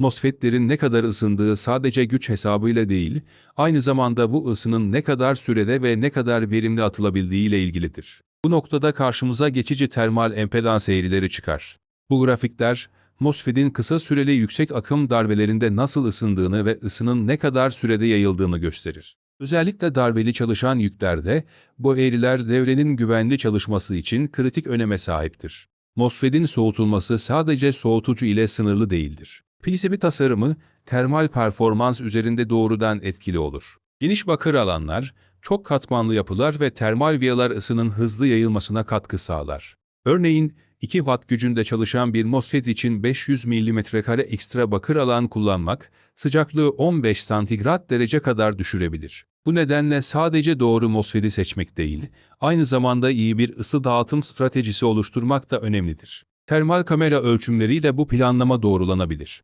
MOSFET'lerin ne kadar ısındığı sadece güç hesabıyla değil, aynı zamanda bu ısının ne kadar sürede ve ne kadar verimli atılabildiği ile ilgilidir. Bu noktada karşımıza geçici termal empedans eğrileri çıkar. Bu grafikler, MOSFET'in kısa süreli yüksek akım darbelerinde nasıl ısındığını ve ısının ne kadar sürede yayıldığını gösterir. Özellikle darbeli çalışan yüklerde, bu eğriler devrenin güvenli çalışması için kritik öneme sahiptir. MOSFET'in soğutulması sadece soğutucu ile sınırlı değildir. PCB tasarımı, termal performans üzerinde doğrudan etkili olur. Geniş bakır alanlar, çok katmanlı yapılar ve termal viyalar ısının hızlı yayılmasına katkı sağlar. Örneğin, 2 watt gücünde çalışan bir MOSFET için 500 mm2 ekstra bakır alan kullanmak, sıcaklığı 15 santigrat derece kadar düşürebilir. Bu nedenle sadece doğru MOSFET'i seçmek değil, aynı zamanda iyi bir ısı dağıtım stratejisi oluşturmak da önemlidir. Termal kamera ölçümleriyle bu planlama doğrulanabilir.